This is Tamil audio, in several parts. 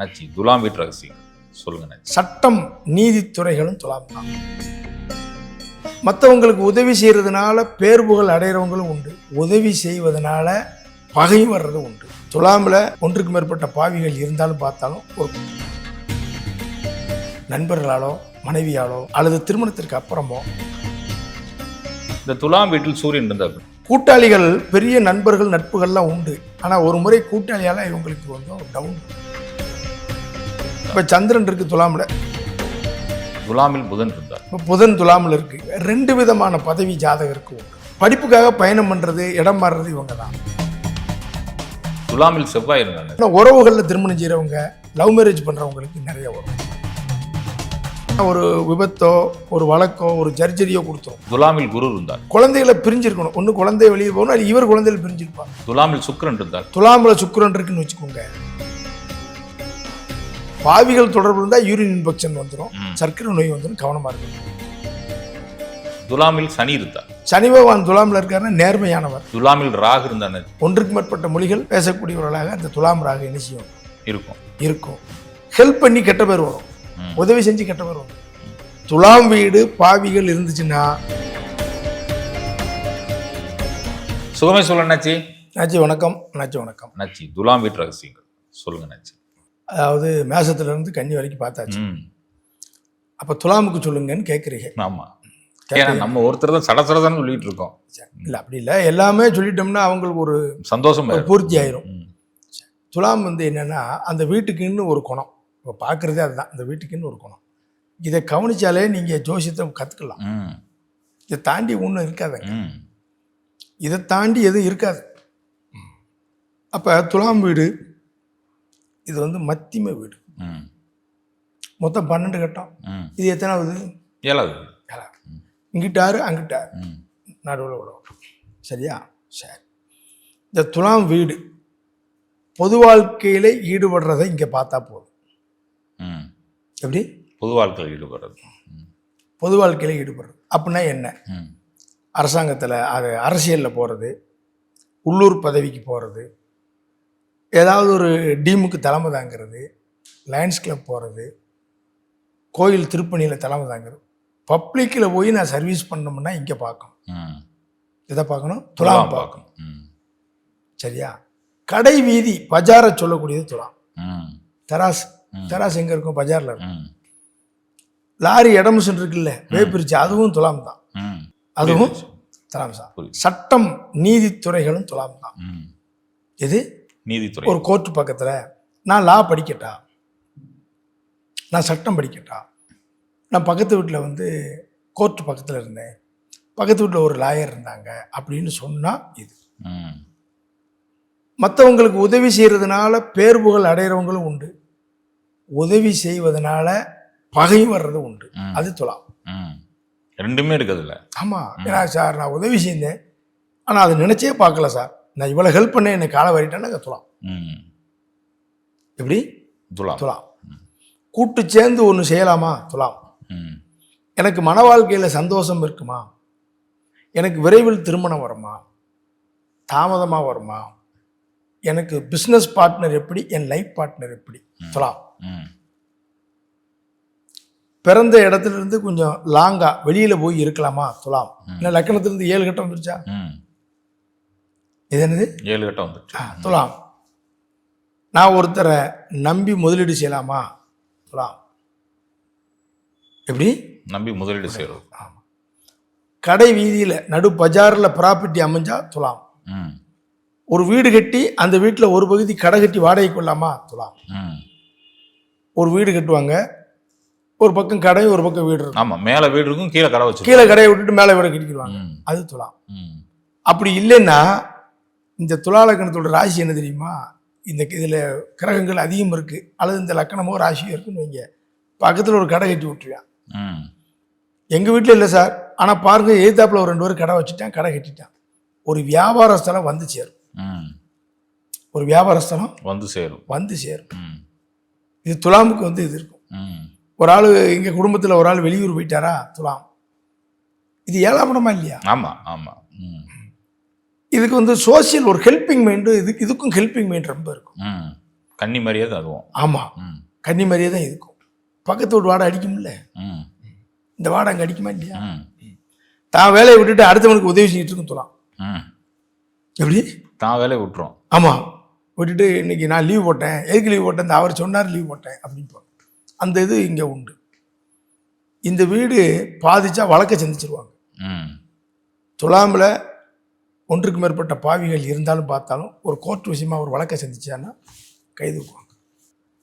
அண்ணாச்சி துலாம் வீட்டு ரகசியம். சொல்லுங்க சட்டம் நீதித்துறைகளும் துலாம் தான். மற்றவங்களுக்கு உதவி செய்யறதுனால பேர் புகழ் அடையிறவங்களும் உண்டு. உதவி செய்வதனால பகை வர்றதும் உண்டு. துலாமில் ஒன்றுக்கு மேற்பட்ட பாவிகள் இருந்தாலும் பார்த்தாலும் ஒரு நண்பர்களாலோ மனைவியாலோ அல்லது திருமணத்திற்கு அப்புறமோ இந்த துலாம் வீட்டில் சூரியன் இருந்தார். கூட்டாளிகள் பெரிய நண்பர்கள் நட்புகள்லாம் உண்டு. ஆனால் ஒரு முறை கூட்டாளியால் இவங்களுக்கு வந்து டவுன் இப்போ சந்திரன் இருக்கு துலாமில். துலாமில் புதன் இருந்தார். இப்போ புதன் துலாமில் இருக்கு. ரெண்டு விதமான பதவி ஜாதகருக்கு உண்டு படிப்புக்காக பயணம் பண்ணுறது இடம் மாறுறது இவங்க தான் துலாமில் செவ்வாய் இருந்தார். ஆனால் உறவுகளில் திருமணம் செய்கிறவங்க லவ் மேரேஜ் பண்ணுறவங்களுக்கு நிறைய வரும். ஒரு விபத்தோ ஒரு வழக்கோ ஒரு ஜர்ஜரியோ கொடுத்துரும் துலாமில் குரு இருந்தார். குழந்தைகளை பிரிஞ்சிருக்கணும். ஒன்று குழந்தை வெளியே போகணும் இவர் குழந்தைகள் பிரிஞ்சிருப்பாங்க. துலாமில் சுக்கிரன் இருந்தார். துலாமில் சுக்கிரன் இருக்குன்னு வச்சுக்கோங்க. பாவிகள் தொடர்பு இருந்தால் யூரின் இன்ஃபெக்ஷன் வந்துடும். சர்க்கரை நோய் வந்துடும் கவனமாக இருக்கணும் துலாமில் சனி இருந்தார். சனி பகவான் துலாமில் இருக்காருன்னா நேர்மையானவர். துலாமில் ராகு இருந்தார். ஒன்றுக்கு மேற்பட்ட மொழிகள் பேசக்கூடியவர்களாக அந்த துலாம் ராக என்ன செய்யும்? இருக்கும். இருக்கும். ஹெல்ப் பண்ணி கெட்ட பேர் வரும். உதவி செஞ்சு கெட்ட பேர் வரும். துலாம் வீடு பாவிகள் இருந்துச்சுன்னா. சுகமே சொல்ல அண்ணாச்சி. நாச்சி வணக்கம். நாச்சி வணக்கம். அண்ணாச்சி துலாம் வீட்டு ரகசியங்கள். சொல்லுங்க அண்ணாச்சி. அதாவது மேசத்துல இருந்து கன்னி வரைக்கும் பார்த்தாச்சு. அப்போ துலாமுக்கு சொல்லுங்கன்னு கேட்குறீங்க ஆமா. ஏன்னா நம்ம ஒருத்தர் தான் சட சடன்னு சொல்லிட்டு இருக்கோம். இல்லை அப்படி இல்லை. எல்லாமே சொல்லிட்டோம்னா அவங்களுக்கு ஒரு சந்தோஷம் பூர்த்தி ஆயிரும். துலாம் வந்து என்னன்னா அந்த வீட்டுக்குன்னு ஒரு குணம். இப்போ பார்க்குறதே அதுதான். அந்த வீட்டுக்குன்னு ஒரு குணம். இதை கவனிச்சாலே நீங்கள் ஜோசியத்தை கற்றுக்கலாம். இதை தாண்டி ஒன்றும் இருக்காதுங்க. இதை தாண்டி எதுவும் இருக்காது. அப்போ துலாம் வீடு இது வந்து மத்திம வீடு. மொத்தம் பன்னெண்டு கட்டம். இது எத்தனாவது ஏழாவது ஏழாவது. இங்கிட்டாரு அங்கிட்டாரு ம். நடுவில் விடும் சரியா சரி இந்த துலாம் வீடு பொது வாழ்க்கையில் ஈடுபடுறதை இங்கே பார்த்தா போதும் ம். எப்படி பொது வாழ்க்கையில் ஈடுபடுறது. பொது வாழ்க்கையில் ஈடுபடுறது அப்படின்னா என்ன. அரசாங்கத்தில் அது அரசியலில் போகிறது உள்ளூர் பதவிக்கு போகிறது ஏதாவது ஒரு டீமுக்கு தலைமை தாங்கிறது லயன்ஸ் கிளப் போகிறது கோயில் திருப்பணியில் தலைமை தாங்கிறது பப்ளிக்கில் போய் நான் சர்வீஸ் பண்ணோம்னா இங்கே பார்க்கணும் ம். இதை பார்க்கணும் துலாம் பார்க்கணும். சரியா கடை வீதி பஜாரை சொல்லக்கூடியது துலாம் ம். தராசு. தராசு எங்கே இருக்கும் பஜாரில் இருக்கும். லாரி இடமிஷன் இருக்குல்ல வேப்பிரிச்சு அதுவும் துலாம் தான். அதுவும். துலாம் தான். சட்டம் நீதித்துறைகளும் துலாம் தான் ம். நீதித்துறை. ஒரு கோர்ட்டு பக்கத்தில் நான் லா படிக்கட்டா? நான் சட்டம் படிக்கட்டா? நான் பக்கத்து வீட்டில் வந்து கோர்ட்டு பக்கத்தில் இருந்தேன். பக்கத்து வீட்டில் ஒரு லாயர் இருந்தாங்க அப்படின்னு சொன்னால் இது. மற்றவங்களுக்கு உதவி செய்கிறதுனால பேர் புகழ் அடையிறவங்களும் உண்டு. உதவி செய்வதனால பகை வர்றதும் உண்டு. அது துலாம். ரெண்டுமே இருக்குதுல்ல ஆமாம் ஏன்னா சார் நான் உதவி செய்தேன் ஆனால் அதை நினச்சே பார்க்கல சார். நான் இவ்வளோ ஹெல்ப் பண்ணேன் என்னை காலை வரிட்டேன்னா துலாம். ம். எப்படி? துலாம். துலாம். கூட்டு சேர்ந்து ஒன்று செய்யலாமா? துலாம். எனக்கு மன வாழ்க்கையில் சந்தோஷம் இருக்குமா? எனக்கு விரைவில் திருமணம் வருமா? தாமதமாக வருமா? எனக்கு பிஸ்னஸ் பார்ட்னர் எப்படி? என் லைஃப் பார்ட்னர் எப்படி? துலாம். பிறந்த இடத்துல இருந்து கொஞ்சம் லாங்கா வெளியில போய் இருக்கலாமா? துலாம். இல்லை லக்கணத்திலிருந்து ஏழு கட்டம் வந்துருச்சா. இது என்னது? ஏழு கட்டம் வந்துச்சு துலாம். நான் ஒருத்தரை நம்பி முதலீடு செய்யலாமா? துலாம். எப்படி? நம்பி முதலீடு செய்யறது கடை வீதியில் நடு பஜாரில் ப்ராப்பர்ட்டி அமைஞ்சா துலாம். ஒரு வீடு கட்டி அந்த வீட்டில் ஒரு பகுதி கடை கட்டி வாடகை கொள்ளாமா துலாம். ஒரு வீடு கட்டுவாங்க. ஒரு பக்கம் கடை ஒரு பக்கம் வீடு இருக்கும். ஆமா மேல வீடு இருக்கும் கீழே கடை வச்சு கீழே கடையை விட்டுட்டு மேலே வீடு கட்டிடுவாங்க ம். அது துலாம். அப்படி இல்லைன்னா இந்த துலாலக்கணத்தோட ராசி என்ன தெரியுமா? இந்த இதில் கிரகங்கள் அதிகம் இருக்குது அல்லது இந்த லக்கணமோ ராசியோ இருக்குன்னு வைங்க. பக்கத்தில் ஒரு கடை கட்டி விட்டுருவேன் ம். எங்கள் வீட்டில் இல்லை சார். ஆனால் பாருங்க எதிர்த்தாப்புல ஒரு ரெண்டு பேரும் கடை வச்சுட்டேன் கடை கட்டிட்டான். ஒரு வியாபார ஸ்தலம் வந்து சேரும். ம். ஒரு வியாபார ஸ்தலம் வந்து சேரும். வந்து சேரும். இது துலாமுக்கு வந்து இது இருக்கும். ம். ஒரு ஆள் எங்கள் குடும்பத்தில் ஒரு ஆள் வெளியூர் போயிட்டாரா? துலாம். இது ஏழாம் இடமா இல்லையா? ஆமா ஆமா. ம். இதுக்கு வந்து சோஷியல் ஒரு ஹெல்பிங் மைண்டு இதுக்கு இதுக்கும் ஹெல்பிங் மைண்ட் ரொம்ப இருக்கும். ம். கன்னி மாதிரியே தான் அதுவும். ஆமாம் கன்னி மாதிரியே தான் இருக்கும். பக்கத்து வீட்டு வாடை அடிக்கும்ல. ம். இந்த வாடை அங்கே அடிக்குமா இல்லையா? தான் வேலையை விட்டுட்டு அடுத்தவனுக்கு உதவி செஞ்சுட்டு இருக்கும் சொல்லலாம் ம். எப்படி? தான் வேலையை விட்டுரும். ஆமாம் விட்டுட்டு இன்னைக்கு நான் லீவ் போட்டேன். எதுக்கு லீவ் போட்டேன்? இந்த அவர் சொன்னார் லீவ் போட்டேன் அப்படின்னு அந்த இது இங்கே உண்டு. இந்த வீடு பாதிச்சா வழக்க சந்திச்சிருவாங்க. ம். துலாமில் ஒன்றுக்கு மேற்பட்ட பாவிகள் இருந்தாலும் பார்த்தாலும் ஒரு கோர்ட் விஷயமா ஒரு வழக்கை சந்திச்சான்னா கைது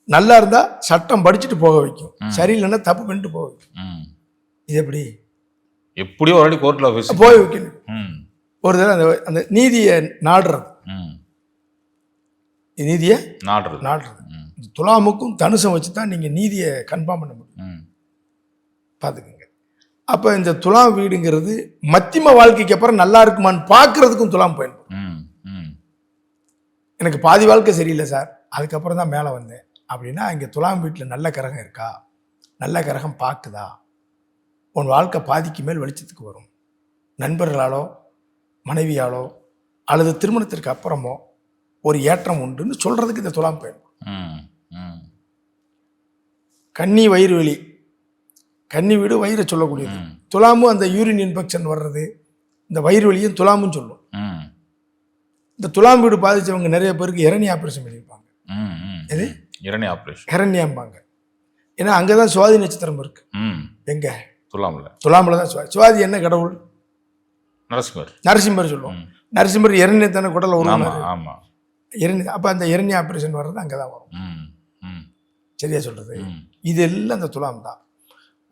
நல்லா இருந்தால் சட்டம் படிச்சுட்டு போக வைக்கும். சரியில்லைன்னா தப்பு பண்ணிட்டு போக வைக்கும். ம். இது எப்படி? எப்படியோ ஒரு வாட்டி கோர்ட்டில் ஆஃபீஸ் போய் வைக்கணும். ஒரு தடவை அந்த அந்த நீதியை நாடுறது. ம். நீதியை நாடுறது. நாடுறது. துலாமுக்கும் தனுசம் வச்சு தான் நீங்கள் நீதியை கன்ஃபார்ம் பண்ண முடியும். ம். பார்த்துக்குங்க. அப்போ இந்த துலாம் வீடுங்கிறது மத்தியம வாழ்க்கைக்கு அப்புறம் நல்லா இருக்குமான்னு பார்க்கறதுக்கும் துலாம் பயன்படும். ம் ம். எனக்கு பாதி வாழ்க்கை சரியில்லை சார். அதுக்கப்புறம் தான் மேலே வந்தேன். அப்படின்னா இங்கே துலாம் வீட்டில் நல்ல கிரகம் இருக்கா? நல்ல கிரகம் பார்க்குதா? உன் வாழ்க்கை பாதிக்கு மேல் வெளிச்சத்துக்கு வரும். நண்பர்களாலோ மனைவியாலோ அல்லது திருமணத்திற்கு அப்புறமோ ஒரு ஏற்றம் உண்டுன்னு சொல்கிறதுக்கு இந்த துலாம் பயன்படும். கன்னி வயிறு வலி கன்னி வீடு வயிறை சொல்லக்கூடியது. துலாமும் அந்த யூரின் இன்ஃபெக்ஷன் வர்றது இந்த வயிறு வலியும் துலாமும் சொல்லும். இந்த துலாம் வீடு பாதிச்சவங்க நிறைய பேருக்கு இரணி ஆப்ரேஷன் பண்ணியிருப்பாங்க. எது? இரணி ஆப்ரேஷன் ஹெரண்யாம்பாங்க ஏன்னா அங்கே தான் சுவாதி நட்சத்திரம் இருக்கு. எங்க? துலாமில். துலாமில் தான் சுவாதி. சுவாதி என்ன கடவுள்? நரசிம்மர். நரசிம்மர் சொல்லுவோம். நரசிம்மர் இரண்யத்தான குடல ஆமாம் உருவாரு ஆமாம் இரண்ய அப்போ அந்த இரண்ய ஆப்ரேஷன் வர்றது அங்கே தான் வரும் சரியா சொல்றது? ம். இது எல்லாம் அந்த துலாம் தான்.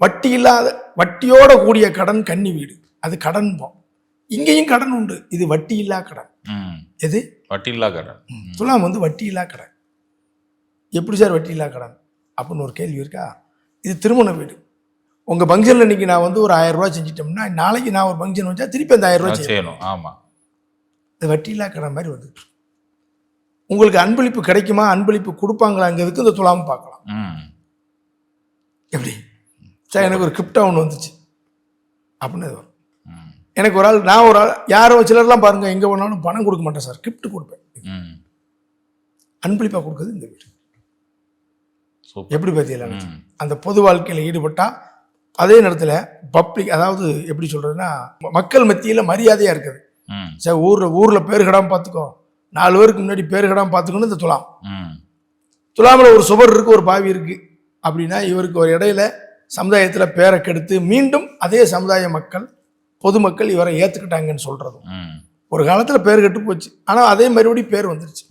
வட்டி இல்லாத வட்டியோட கூடிய கடன் கன்னி வீடு. அது கடன் இங்கேயும் கடன் உண்டு. இது வட்டி இல்லா கடன். எது? வட்டி இல்லா கடன். துலாம் வந்து வட்டி இல்லா கடன். எப்படி சார் வட்டி இல்லா கடன்? அப்படின்னு ஒரு கேள்வி இருக்கா? இது திருமண வீடு. உங்கள் ஃபங்க்ஷனில் இன்னைக்கு நான் வந்து ஒரு ஆயிரம் ரூபாய் செஞ்சிட்டோம்னா நாளைக்கு நான் ஒரு ஃபங்க்ஷன் வச்சா திருப்பி அந்த ஆயிரம் ரூபாய் செய்யணும். ஆமாம் இது வட்டி இல்லா கடன் மாதிரி வந்துட்டு. உங்களுக்கு அன்பளிப்பு கிடைக்குமா? அன்பளிப்பு கொடுப்பாங்களாங்கிறதுக்கு இந்த துலாம் பார்க்கலாம். ம். எப்படி? சார் எனக்கு ஒரு கிரிப்டா ஒன்று வந்துச்சு. அப்படின்னு வரும் எனக்கு ஒரு ஆள் நான் ஒரு ஆள் யாரோ சிலர்லாம் பாருங்க எங்கே போனாலும் பணம் கொடுக்க மாட்டேன் சார். கிஃப்ட் கொடுப்பேன். ம். அன்பளிப்பாக கொடுக்குறது இந்த வீடு. எப்படி பார்த்தீங்களா அந்த பொது வாழ்க்கையில் ஈடுபட்டால் அதே நேரத்தில் பப்ளிக் அதாவது எப்படி சொல்கிறதுன்னா மக்கள் மத்தியில் மரியாதையாக இருக்குது. ம். சார் ஊரில் ஊரில் பேர் கடாமல் பார்த்துக்கோ நாலு பேருக்கு முன்னாடி பேர் கடாமல் பார்த்துக்கணும் இந்த துலாம். ம். துலாமில் ஒரு சுவர் இருக்குது ஒரு பாவி இருக்குது அப்படின்னா இவருக்கு ஒரு இடையில சமுதாயத்தில் பேரை கெடுத்து மீண்டும் அதே சமுதாய மக்கள் பொதுமக்கள் இவரை ஏற்றுக்கிட்டாங்கன்னு சொல்கிறதும் ஒரு காலத்தில் பேர் கெட்டு போச்சு. ஆனால் அதே மறுபடியும் பேர் வந்துருச்சு.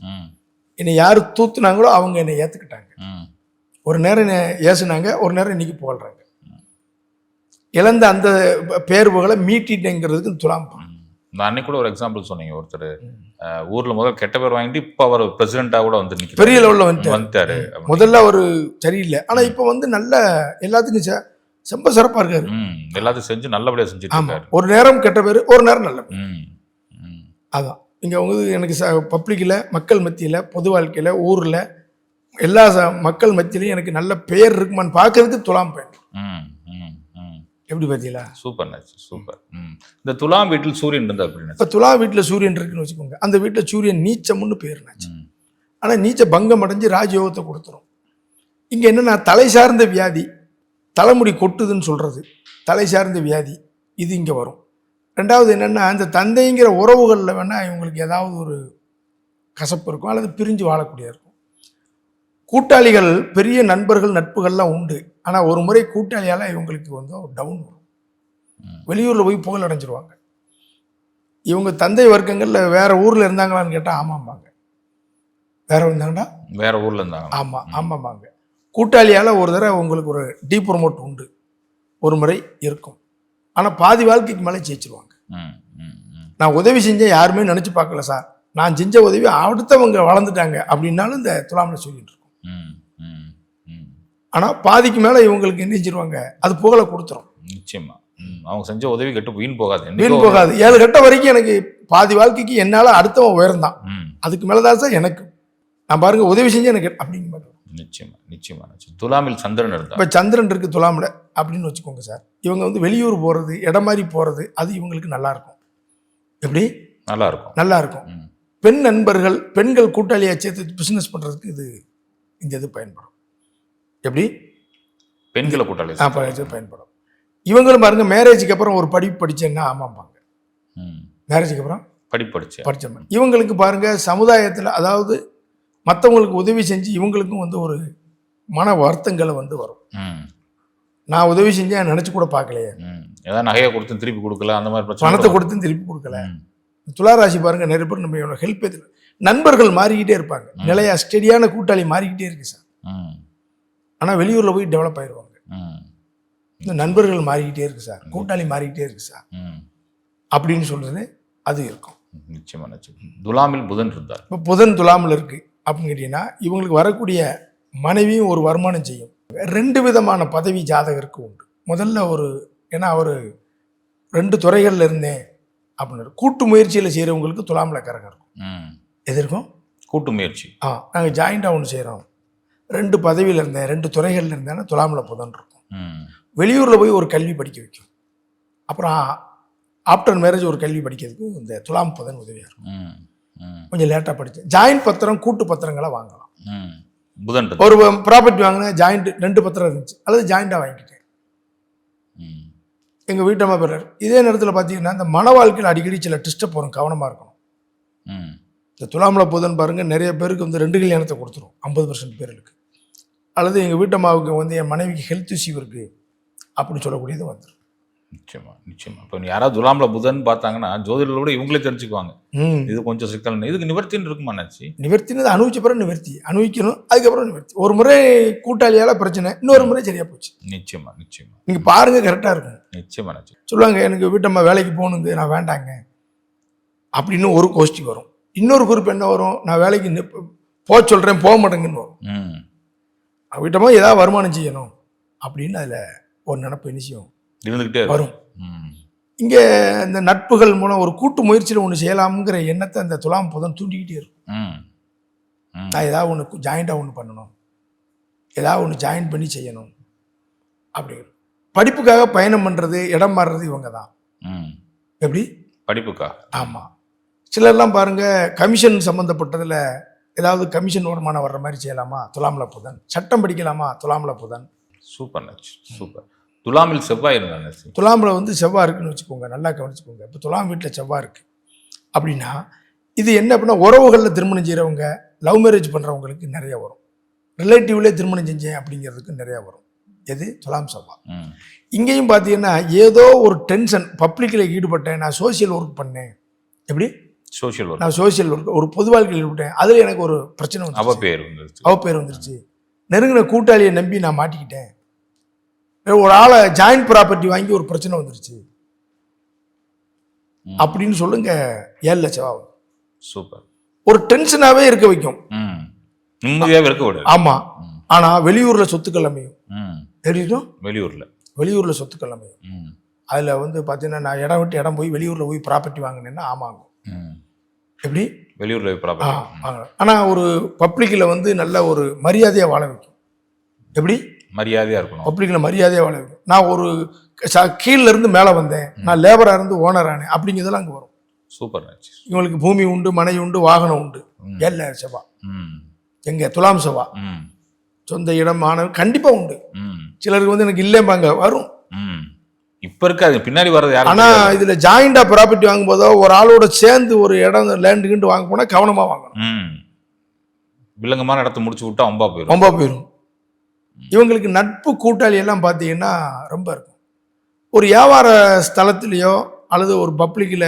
என்னை யார் தூத்துனாங்களோ அவங்க என்னை ஏற்றுக்கிட்டாங்க ஒரு நேரம் என்னை ஏசுனாங்க ஒரு நேரம் இன்னைக்கு புகழ்றாங்க. இழந்த அந்த பேர் புகழை மீட்டிட்டேங்கிறதுக்கு துலாம் பா. ம். நான் அன்னைக்கு கூட ஒரு எக்ஸாம்பிள் சொன்னீங்க ஒருத்தர். ஊர்ல முதல்ல கெட்ட பேர் வாங்கிட்டு இப்போ அவர் பிரசிடென்ட்டா கூட வந்து. பெரிய லெவலில் வந்துட்டு வந்துட்டாரு. முதல்ல ஒரு சரியில்லை. ஆனால் இப்போ வந்து நல்ல எல்லாத்துக்கும் ச- ரொம்ப சிறப்பாக இருக்காரு. எல்லாத்தையும் செஞ்சு நல்லபடியா செஞ்சுட்டு ஆமாம் இருக்காரு. ஒரு நேரம் கெட்ட பேர் ஒரு நேரம் நல்ல அதான். இங்கே வந்து எனக்கு ச பப்ளிக்கில் மக்கள் மத்தியில் பொது வாழ்க்கையில் ஊரில் எல்லா மக்கள் மத்தியிலையும் எனக்கு நல்ல பெயர் இருக்குமான்னு பார்க்கறதுக்கு துலாம் பயன் ம் ம் ம். எப்படி பார்த்தீங்களா? சூப்பர் நச்சு சூப்பர். இந்த துலாம் வீட்டில் சூரியன் இருந்தா அப்படின்னு இப்போ துலா வீட்டில் சூரியன் இருக்குன்னு வச்சுக்கோங்க. அந்த வீட்டில் சூரியன் நீச்சம்னு பேர்னாச்சு ஆனால் நீச்ச பங்கம் அடைஞ்சு ராஜயோகத்தை கொடுத்துரும். இங்கே என்னன்னா தலை சார்ந்த வியாதி தலைமுடி கொட்டுதுன்னு சொல்கிறது தலை சார்ந்த வியாதி இது இங்கே வரும். ரெண்டாவது என்னென்னா அந்த தந்தைங்கிற உறவுகளில் வேணால் இவங்களுக்கு ஏதாவது ஒரு கசப்பு இருக்கும் அல்லது பிரிஞ்சு வாழக்கூடியது இருக்கும். கூட்டாளிகள் பெரிய நண்பர்கள் நட்புகள்லாம் உண்டு. ஆனால் ஒரு முறை கூட்டாளியால் இவங்களுக்கு வந்து டவுன் வரும். வெளியூரில் போய் புகழ் அடைஞ்சிருவாங்க. இவங்க தந்தை வர்க்கங்களில் வேற ஊரில் இருந்தாங்களான்னு கேட்டால் ஆமாம்பாங்க. வேற இருந்தாங்கன்னா வேற ஊர்ல இருந்தாங்க. ஆமாம் ஆமாம்பாங்க. கூட்டாளியால் ஒரு தடவை உங்களுக்கு ஒரு டீ ப்ரொமோட் உண்டு. ஒரு முறை இருக்கும். ஆனால் பாதி வாழ்க்கைக்கு மேலே ஜெயிச்சிருவாங்க. நான் உதவி செஞ்சேன் யாருமே நினச்சி பார்க்கல சார். நான் செஞ்ச உதவி அடுத்தவங்க வளர்ந்துட்டாங்க அப்படின்னாலும் இந்த துலாமில் சொல்லிட்டு ஆனால் பாதிக்கு மேலே இவங்களுக்கு என்ன செஞ்சிருவாங்க அது புகழை கொடுத்துரும். நிச்சயமா. அவங்க செஞ்ச உதவி கெட்டு வீண் போகாது. வீண் போகாது. ஏழு கட்டம் வரைக்கும் எனக்கு பாதி வாழ்க்கைக்கு என்னால் அடுத்தவன் உயர்ந்தான். அதுக்கு மேலே தான் சார் எனக்கு. நான் பாருங்க உதவி செஞ்சு எனக்கு அப்படிங்கிற மாதிரி. நிச்சயமா நிச்சயமா துலாமில் சந்திரன் இருந்தா இப்போ சந்திரன் இருக்கு துலாமில் அப்படின்னு வச்சுக்கோங்க சார். இவங்க வந்து வெளியூர் போகிறது இடம் மாதிரி போகிறது அது இவங்களுக்கு நல்லா இருக்கும். எப்படி? நல்லா இருக்கும். நல்லா இருக்கும். பெண் நண்பர்கள் பெண்கள் கூட்டாளியை சேர்த்து பிஸ்னஸ் பண்ணுறதுக்கு இது இந்த இது பயன்படும். எப்படி பெண்களை கூட்டாளி ஆ, பயன்படும் இவங்களும் பாருங்க மேரேஜுக்கு அப்புறம் ஒரு படிப்பு படிச்சேன்னா ஆமாம்பாங்க. மேரேஜுக்கு அப்புறம் படிப்பு படிச்சேன் படித்தோம் இவங்களுக்கு பாருங்க சமுதாயத்தில் அதாவது மற்றவங்களுக்கு உதவி செஞ்சு இவங்களுக்கும் வந்து ஒரு மன வருத்தங்களை வந்து வரும். நான் உதவி செஞ்சேன் நினச்சி கூட பார்க்கலையே. ஏதாவது நகையை கொடுத்து திருப்பி கொடுக்கல அந்த மாதிரி பிரச்சனை பணத்தை. கொடுத்து திருப்பி கொடுக்கல. துளாராசி பாருங்க நிறைய பேர் நம்ம ஹெல்ப் நண்பர்கள் மாறிக்கிட்டே இருப்பாங்க நிலையா ஸ்டெடியான கூட்டாளி மாறிக்கிட்டே இருக்கு சார். ஆனால் வெளியூரில் போய் டெவலப் ஆயிடுவாங்க ம். இந்த நண்பர்கள் மாறிக்கிட்டே இருக்கு சார். கூட்டாளி மாறிக்கிட்டே இருக்கு சார். ம். அப்படின்னு சொல்றது அது இருக்கும். நிச்சயமா நிச்சயம். துலாமில் புதன் இருந்தார். இப்போ புதன் துலாமில் இருக்கு அப்படின்னு கேட்டீங்கன்னா இவங்களுக்கு வரக்கூடிய மனைவியும் ஒரு வருமானம் செய்யும். ரெண்டு விதமான பதவி ஜாதகருக்கு உண்டு. முதல்ல ஒரு ஏன்னா அவர் ரெண்டு துறைகளில் இருந்தேன் அப்படின்னு கூட்டு முயற்சியில் செய்கிறவங்களுக்கு துலாமில் கரகம் இருக்கும். ம். எது இருக்கும்? கூட்டு முயற்சி. ஆ நாங்கள் ஜாயிண்டாக ஒன்று செய்கிறோம் ரெண்டு பதவியில் இருந்தேன் ரெண்டு துறைகளில் இருந்தேன்னா துலாமில் புதன் இருக்கும். வெளியூரில் போய் ஒரு கல்வி படிக்க வைக்கும் அப்புறம் ஆஃப்டர் மேரேஜ் ஒரு கல்வி படிக்கிறதுக்கு இந்த துலாம் புதன் உதவியாக இருக்கும். கொஞ்சம் லேட்டாக படித்தேன் ஜாயிண்ட் பத்திரம் கூட்டு பத்திரங்களை வாங்கலாம். புதன். ஒரு ப்ராப்பர்ட்டி வாங்கினா ஜாயிண்ட் ரெண்டு பத்திரம் இருந்துச்சு அல்லது ஜாயிண்டாக வாங்கிக்கிட்டேன். எங்கள் வீட்டம்மா பேர் இதே நேரத்தில் பார்த்தீங்கன்னா இந்த மன வாழ்க்கையில் அடிக்கடி சில டிஸ்டர்ப் வரும் கவனமாக இருக்கணும். இந்த துலாமில் புதன் பாருங்கள் நிறைய பேருக்கு வந்து ரெண்டு கல்யாணத்தை கொடுத்துரும் ஐம்பது பர்சன்ட் பேருக்கு அல்லது எங்கள் வீட்டம்மாவுக்கு வந்து என் மனைவிக்கு ஹெல்த் இஷ்யூ இருக்குது அப்படின்னு சொல்லக்கூடியது வந்துடும் நிச்சயமா நிச்சயமா. இப்போ யாராவது துலாமில் புதன் பார்த்தாங்கன்னா ஜோதிடர்களோட இவங்களே தெரிஞ்சுக்குவாங்க. இது கொஞ்சம் சிக்கல் இதுக்கு நிவர்த்தின்னு இருக்குமா நினச்சி நிவர்த்தினது அனுபவிச்ச பிறகு நிவர்த்தி. அனுபவிக்கணும் அதுக்கப்புறம் நிவர்த்தி. ஒரு முறை கூட்டாளியால பிரச்சனை இன்னொரு முறை சரியா போச்சு. நிச்சயமா நிச்சயமா. நீங்க பாருங்க கரெக்டா இருக்கும். நிச்சயமா நிச்சயம். சொல்லுவாங்க எனக்கு வீட்டம்மா வேலைக்கு போகணுங்க நான் வேண்டாங்க. அப்படின்னு ஒரு கோஷ்டி வரும். இன்னொரு குரூப் என்ன வரும்? நான் வேலைக்கு போக சொல்றேன் போக மாட்டேங்கன்னு வரும். ம். வீட்டம்மா ஏதாவது வருமானம் செய்யணும் அப்படின்னு அதுல ஒரு நினப்பு நிச்சயம் இருந்துகிட்டே இருக்கும் வரும். இங்க இந்த நட்புகள் மூலம் ஒரு கூட்டு முயற்சியில் ஒன்று செய்யலாம்ங்கிற எண்ணத்தை அந்த துலாம் புதன் தூண்டிக்கிட்டே இருக்கும். நான் ஏதாவது ஒன்று ஜாயிண்டாக ஒன்று பண்ணணும். ஏதாவது ஒன்று ஜாயின் பண்ணி செய்யணும். அப்படிங்கிற படிப்புக்காக பயணம் பண்ணுறது இடம் மாறுறது இவங்க தான். எப்படி? படிப்புக்கா? ஆமாம் சிலர்லாம் பாருங்கள் கமிஷன் சம்மந்தப்பட்டதில் ஏதாவது கமிஷன் வருமானம் வர்ற மாதிரி செய்யலாமா? துலாமல புதன். சட்டம் படிக்கலாமா? துலாமல புதன். சூப்பர் சூப்பர் துலாமில் செவ்வாய் இருந்தா நச்சு துலாமில் வந்து செவ்வாய் இருக்குன்னு வச்சுக்கோங்க. நல்லா கவனிச்சுக்கோங்க. இப்போ துலாம் வீட்டில் செவ்வாய் இருக்கு. அப்படின்னா இது என்ன அப்படின்னா உறவுகளில் திருமணம் செய்கிறவங்க லவ் மேரேஜ் பண்ணுறவங்களுக்கு நிறைய வரும். ரிலேட்டிவ்லேயே திருமணம் செஞ்சேன் அப்படிங்கிறதுக்கு நிறைய வரும். எது? துலாம் செவ்வாய் ம். இங்கேயும் பார்த்தீங்கன்னா ஏதோ ஒரு டென்ஷன் பப்ளிக்கில் ஈடுபட்டேன் நான் சோஷியல் ஒர்க் பண்ணேன். எப்படி? Social work. நான் சோஷியல் ஒர்க் ஒரு பொது வாழ்க்கையில் ஈடுபட்டேன் அதில் எனக்கு ஒரு பிரச்சனை அவ வந்து பேர் வந்துருச்சு. அவ பேர் வந்துருச்சு. நெருங்கின கூட்டாளியை நம்பி நான் மாட்டிக்கிட்டேன். ஒரு ஆளை ஜாயிண்ட் ப்ராப்பர்ட்டி வாங்கி ஒரு பிரச்சனை வந்துருச்சு. அப்படின்னு சொல்லுங்க ஏழு லட்சம் ஆகும் சூப்பர். ஒரு டென்ஷனாகவே இருக்க வைக்கும். ம். நிம்மதியாவே இருக்க விடாது. ஆமாம். ஆனால் வெளியூரில் சொத்துக்கள் அமையும். ம். தெரியும் வெளியூர்ல. வெளியூரில் சொத்துக்கள் அமையும். அதில் வந்து பார்த்தீங்கன்னா நான் இடம் விட்டு இடம் போய் வெளியூரில் போய் ப்ராப்பர்ட்டி வாங்கினேன்னா ஆமாங்க. எப்படி? வெளியூர்ல ஆனால் ஒரு பப்ளிக்கில் வந்து நல்ல ஒரு மரியாதையாக வாழ வைக்கும். எப்படி? மரியாதையா இருக்கணும். பப்ளிக்கில் மரியாதையாக வாழ வைக்கும். நான் ஒரு இருந்து மேலே வந்தேன். நான் லேபராக இருந்து ஓனர் ஆனேன். அப்படிங்கிறதெல்லாம் அங்கே வரும். சூப்பர் இவங்களுக்கு பூமி உண்டு மனை உண்டு வாகனம் உண்டு. ஏழு செவ்வா. ம். எங்க? துலாம் செவ்வா. ம். சொந்த இடம் மாணவன் கண்டிப்பாக உண்டு. ம். சிலருக்கு வந்து எனக்கு இல்லைம்பாங்க. வரும். இப்ப இருக்காது பின்னாடி வர்றது யாரும் ஆனா இதுல ஜாயிண்டா ப்ராப்பர்ட்டி வாங்கும்போதோ ஒரு ஆளோட சேர்ந்து ஒரு இடம் லேண்டு கிண்டு வாங்க போனா கவனமா வாங்கணும். ம். வில்லங்கமான இடத்த முடிச்சு விட்டா அம்பா போயிடும் ரொம்ப போயிடும் இவங்களுக்கு நட்பு கூட்டாளி எல்லாம் பார்த்தீங்கன்னா ரொம்ப இருக்கும். ஒரு வியாபார ஸ்தலத்திலேயோ அல்லது ஒரு பப்ளிக்கில்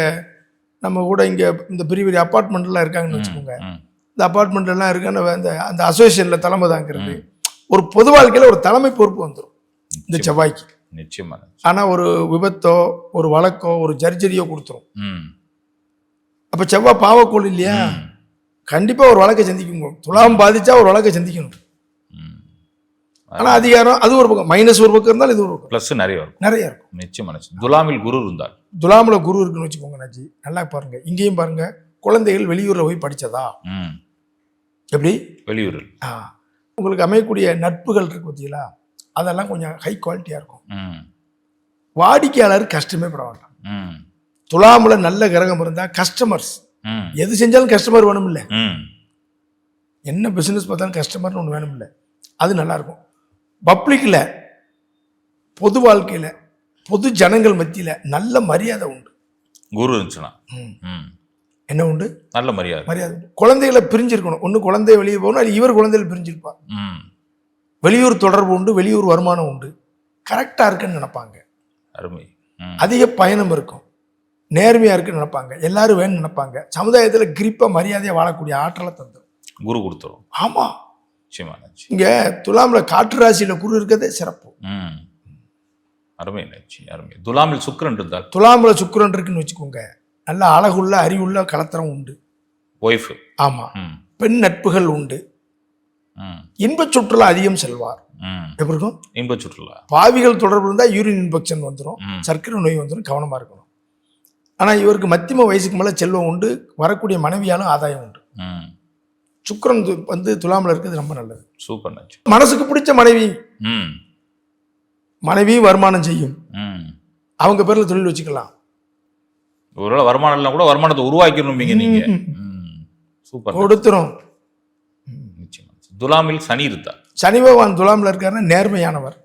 நம்ம கூட இங்கே இந்த பெரிய பெரிய அப்பார்ட்மெண்ட்லாம் இருக்காங்கன்னு வச்சுக்கோங்க. இந்த அப்பார்ட்மெண்ட்லாம் இருக்கான்னு அந்த அந்த அசோசியேஷனில் தலைமை தாங்கிறது. ஒரு பொது வாழ்க்கையில் ஒரு தலைமை பொறுப்பு வந்துடும் இந்த செவ்வாய்க்கு. நிச்சயமா நச்சு. ஆனால் ஒரு விபத்தோ ஒரு வழக்கோ ஒரு ஜர்ஜரியோ கொடுத்துரும். ம். அப்போ செவ்வாய் பாவக்கோள் இல்லையா. கண்டிப்பாக ஒரு வழக்கை சந்திக்குங்க துலாம் பாதிச்சா ஒரு வழக்கை சந்திக்கணும். ம். ஆனால் அதிகாரம் அது ஒரு பக்கம். மைனஸ் ஒரு பக்கம் இருந்தாலும் இது ஒரு பக்கம். ப்ளஸ் நிறைய இருக்கும். நிறைய இருக்கும். நிச்சயமா நிச்சயம். துலாமில் குரு இருந்தால் துலாமில் குரு இருக்குன்னு வச்சுக்கோங்க நாச்சி நல்லா பாருங்க. இங்கேயும் பாருங்க. குழந்தைகள் வெளியூரில் போய் படிச்சதா? ம். எப்படி? வெளியூரில். ஆ. உங்களுக்கு அமையக்கூடிய நட்புகள் இருக்கு பார்த்தீங்களா அதெல்லாம் கொஞ்சம் ஹை குவாலிட்டியாக இருக்கும். வாடிக்கையாளர் கஷ்டமே பட வேண்டாம் ம். துலாமில் நல்ல கிரகம் இருந்தால் கஸ்டமர்ஸ் ம். எது செஞ்சாலும் கஸ்டமர் வேணும்ல. ம். என்ன பிஸ்னஸ் பார்த்தாலும் கஸ்டமர்னு ஒன்று வேணும்ல. அது நல்லாயிருக்கும் பப்ளிக்கில் பொது வாழ்க்கையில் பொது ஜனங்கள் மத்தியில் நல்ல மரியாதை உண்டு. குரு இருந்துச்சுன்னா. என்ன உண்டு? நல்ல மரியாதை. மரியாதை உண்டு. குழந்தைகளை பிரிஞ்சிருக்கணும். ஒன்று குழந்தை வெளியே போகணும் இவர் குழந்தைகள் பிரிஞ்சிருப்பார். ம். வெளியூர் தொடர்பு உண்டு வெளியூர் வருமானம் உண்டு. கரெக்டாக இருக்குன்னு நினைப்பாங்க. அருமை. அதிக பயணம் இருக்கும். நேர்மையாக இருக்குன்னு நினைப்பாங்க. எல்லாரும் வேணும்னு நினைப்பாங்க. சமுதாயத்தில் கிரிப்பாக மரியாதையாக வாழக்கூடிய ஆற்றலை தந்துடும் குரு கொடுத்துரும். ஆமாம் இங்கே துலாமில் காற்று ராசியில் குரு இருக்கிறதே சிறப்பு. அருமை நச்சு அருமை. துலாமில் சுக்கிரன் இருந்தால்? துலாமில் சுக்கிரன் இருக்குன்னு வச்சுக்கோங்க. நல்ல அழகுள்ள அறிவுள்ள கலத்தரம் உண்டு. ஒய்ஃபு ஆமாம் பெண் நட்புகள் உண்டு. ம். இன்பச் சுற்றுலா அதிகம் செல்வார். எப்படி இருக்கும்? இன்ப சுற்றுலா பாவிகள் தொடர்பு இருந்தால் யூரின் இன்ஃபெக்ஷன் வந்துடும் சர்க்கரை நோய் வந்துடும் கவனமாக இருக்கணும். ஆனால் இவருக்கு மத்தியம வயசுக்கு மேலே செல்வம் உண்டு வரக்கூடிய மனைவியாலும் ஆதாயம் உண்டு. ம். சுக்கிரன் வந்து துலாமில் இருக்கிறது ரொம்ப நல்லது. சூப்பர் மனசுக்கு பிடிச்ச மனைவி. ம். மனைவியும் வருமானம் செய்யும். ம். அவங்க பேரில் தொழில் வச்சுக்கலாம். ஒருவேளை வருமானம் இல்லை கூட வருமானத்தை உருவாக்கிடணும்பீங்க நீங்க. ம் சூப்பர் கொடுத்துரும். நிச்சயமா துலாமில் சனி இருந்தா சனி பகவான் துலாமில் இருக்காருன்னா நேர்மையானவர்.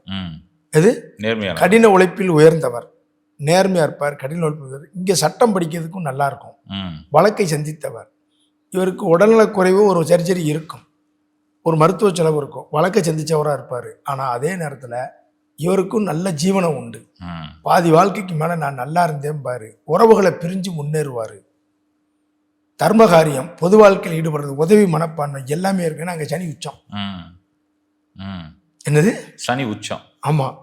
எது? நேர்மையான கடின உழைப்பில் உயர்ந்தவர். நேர்மையாக இருப்பார் கடின உயர்ந்தவர். இங்கே சட்டம் படிக்கிறதுக்கும் நல்லா இருக்கும். வழக்கை சந்தித்தவர். இவருக்கு உடல்நலக் குறைவு ஒரு சர்ஜரி இருக்கும். ஒரு மருத்துவ செலவு இருக்கும். வழக்கை சந்தித்தவராக இருப்பார். ஆனால் அதே நேரத்தில் இவருக்கும் நல்ல ஜீவனம் உண்டு. பாதி வாழ்க்கைக்கு மேலே நான் நல்லா இருந்தேன் பாரு. உறவுகளை பிரிஞ்சு முன்னேறுவார். தர்மகாரியம் பொது வாழ்க்கையில் ஈடுபடுறது உதவி மனப்பான்மை எல்லாமே இருக்குன்னு அங்கே சனி உச்சம். என்னது? சனி உச்சம். ஆமாம்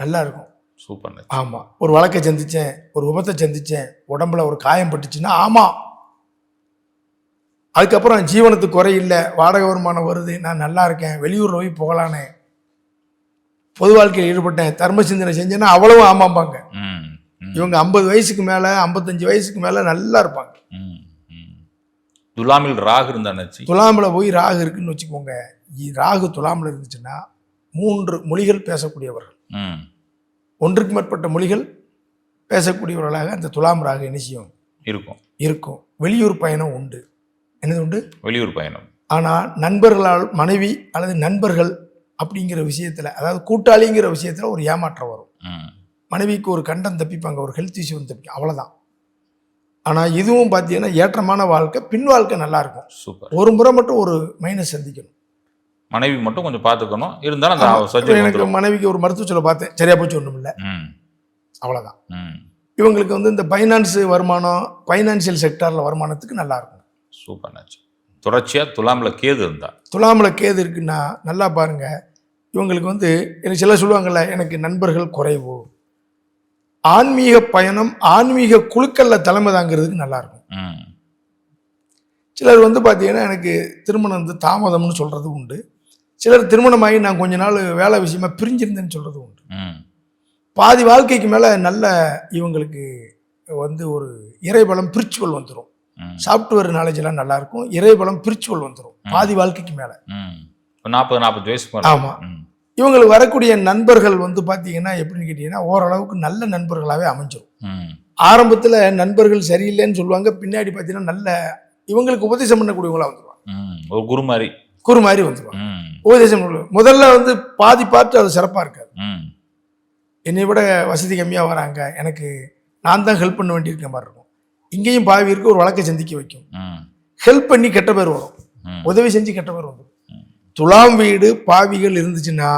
நல்லா இருக்கும். சூப்பர் ஆமாம் ஒரு வழக்கை சந்தித்தேன் ஒரு விபத்தை சந்தித்தேன் உடம்புல ஒரு காயம் பட்டுச்சுன்னா ஆமாம் அதுக்கப்புறம் ஜீவனத்துக்கு குறை இல்லை வாடகை வருமானம் வருது நான் நல்லா இருக்கேன் வெளியூர் போய் போகலானே. பொது வாழ்க்கையில் ஈடுபட்டேன் தர்ம சிந்தனை செஞ்சேன்னா அவ்வளவு ஆமாம்பாங்க. இவங்க ஐம்பது வயசுக்கு மேலே ஐம்பத்தஞ்சு வயசுக்கு மேலே நல்லா இருப்பாங்க. துலாமில் ராகு இருந்தா நச்சு துலாமில் போய் ராகு இருக்குன்னு வச்சுக்கோங்க. ராகு துலாமில் இருந்துச்சுன்னா மூன்று மொழிகள் பேசக்கூடியவர்கள். ம். ஒன்றுக்கு மேற்பட்ட மொழிகள் பேசக்கூடியவர்களாக அந்த துலாம் ராகு என்ன செய்யும்? இருக்கும். இருக்கும். வெளியூர் பயணம் உண்டு. என்னது உண்டு? வெளியூர் பயணம். ஆனால் நண்பர்களால் மனைவி அல்லது நண்பர்கள் அப்படிங்கிற விஷயத்தில் அதாவது கூட்டாளிங்கிற விஷயத்தில் ஒரு ஏமாற்றம் வரும். ம். மனைவிக்கு ஒரு கண்டம் தப்பிப்பாங்க ஒரு ஹெல்த் இஷ்யூ தப்பிக்கும். அவ்வளோதான் ஆனால் இதுவும் பார்த்தீங்கன்னா ஏற்றமான வாழ்க்கை பின் வாழ்க்கை நல்லா இருக்கும். சூப்பர். ஒரு முறை மட்டும் ஒரு மைனஸ் சந்திக்கணும். மனைவி மட்டும் கொஞ்சம் பார்த்துக்கணும் இருந்தாலும் அந்த எனக்கு மனைவிக்கு ஒரு மருத்துவ சொல்ல பார்த்தேன். சரியா போச்சு ஒன்றும் இல்லை. அவ்வளோதான் இவங்களுக்கு வந்து இந்த ஃபைனான்ஸ் வருமானம் ஃபைனான்சியல் செக்டாரில் வருமானத்துக்கு நல்லா இருக்கும். சூப்பர் நச்சு. தொடர்ச்சியா துலாமில் கேது இருந்தா. துலாமில் கேது இருக்குன்னா நல்லா பாருங்க. இவங்களுக்கு வந்து எனக்கு சில சொல்லுவாங்கல்ல எனக்கு நண்பர்கள் குறைவு. ஆன்மீக பயணம் ஆன்மீக குழுக்களில் தலைமை தாங்கிறதுக்கு நல்லா இருக்கும் சிலர் வந்து பார்த்தீங்கன்னா எனக்கு திருமணம் வந்து தாமதம்னு சொல்கிறது உண்டு. சிலர் திருமணமாகி நான் கொஞ்ச நாள் வேலை விஷயமா பிரிஞ்சிருந்தேன்னு சொல்கிறது உண்டு. பாதி வாழ்க்கைக்கு மேலே நல்ல இவங்களுக்கு வந்து ஒரு இறைபலம் பிரிச்சுவல் வந்துடும் சாஃப்ட்வேர் நாலேஜ் எல்லாம் நல்லா இருக்கும் இறைபலம் பிரிச்சுவல் வந்துடும் பாதி வாழ்க்கைக்கு மேலே. நாற்பது நாற்பது வயசுக்கு மேல. இவங்களுக்கு வரக்கூடிய நண்பர்கள் வந்து பார்த்தீங்கன்னா எப்படின்னு கேட்டிங்கன்னா ஓரளவுக்கு நல்ல நண்பர்களாகவே அமைஞ்சிரும். ம். ஆரம்பத்தில் நண்பர்கள் சரியில்லைன்னு சொல்லுவாங்க. பின்னாடி பார்த்தீங்கன்னா நல்ல இவங்களுக்கு உபதேசம் பண்ணக்கூடியவங்களா வந்துருவாங்க. ம். ஒரு குரு மாதிரி. குரு மாதிரி வந்துருவாங்க. ம். உபதேசம். முதல்ல வந்து பாதி பார்த்து அது சிறப்பாக இருக்காது. என்னை விட வசதி கம்மியாக வராங்க. எனக்கு நான் தான் ஹெல்ப் பண்ண வேண்டியிருக்க மாதிரி இருக்கும். இங்கேயும் பாவி இருக்கு ஒரு வழக்கை சந்திக்க வைக்கும். ஹெல்ப் பண்ணி கெட்ட பேர் வரும். உதவி செஞ்சு கெட்ட பேர் வந்துடும் துலாம் வீடு பாவிகள் இருந்துச்சுன்னா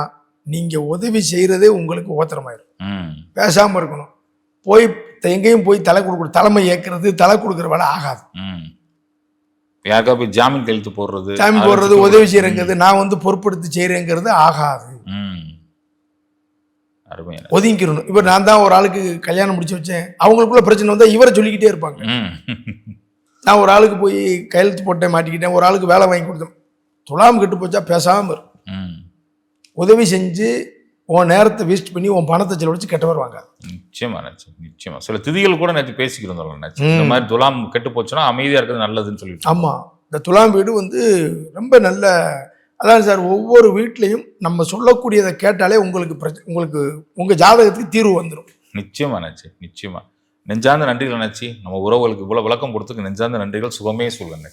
நீங்கள் உதவி செய்கிறதே உங்களுக்கு ஓத்திரமாயிரும் ம். பேசாமல் இருக்கணும். போய் எங்கேயும் போய் தலை கொடுக்குற தலைமை ஏற்கிறது தலை கொடுக்குற வேலை ஆகாது. ம். யாருக்கா போய் ஜாமீன் கையெழுத்து போடுறது அதை போடுறது உதவி செய்கிறங்கிறது நான் வந்து பொறுப்படுத்தி செய்கிறேங்கிறது ஆகாது. ம். அருமையான ஒதுங்கிக்கணும் இப்போ நான் தான் ஒரு ஆளுக்கு கல்யாணம் முடிச்சு வச்சேன். அவங்களுக்குள்ள பிரச்சனை வந்தால் இவரை சொல்லிக்கிட்டே இருப்பாங்க. நான் ஒரு ஆளுக்கு போய் கையெழுத்து போட்டேன் மாட்டிக்கிட்டேன் ஒரு ஆளுக்கு வேலை வாங்கி கொடுத்தேன். துலாம் கெட்டு போச்சா பேசாமல் இரு. ம். உதவி செஞ்சு உன் நேரத்தை வேஸ்ட் பண்ணி உன் பணத்தை செலவழிச்சு கெட்ட வருவாங்க நிச்சயமா நிச்சயம் நிச்சயமா. சில திதிகள் கூட நேற்று பேசிக்கிறோம் இந்த மாதிரி துலாம் கெட்டு போச்சுன்னா அமைதியா இருக்கிறது நல்லதுன்னு சொல்லிட்டு. ஆமாம் இந்த துலாம் வீடு வந்து ரொம்ப நல்ல அதான் சார் ஒவ்வொரு வீட்லேயும் நம்ம சொல்லக்கூடியதை கேட்டாலே உங்களுக்கு பிரச்ச உங்களுக்கு உங்கள் ஜாதகத்துக்கு தீர்வு வந்துடும் நிச்சயமா நினச்சி நிச்சயமா. நெஞ்சார்ந்த நன்றிகள் நினச்சி நம்ம உறவுகளுக்கு இவ்வளவு விளக்கம் கொடுத்துக்கு நெஞ்சார்ந்த நன்றிகள் சுகமே சொல்லுங்க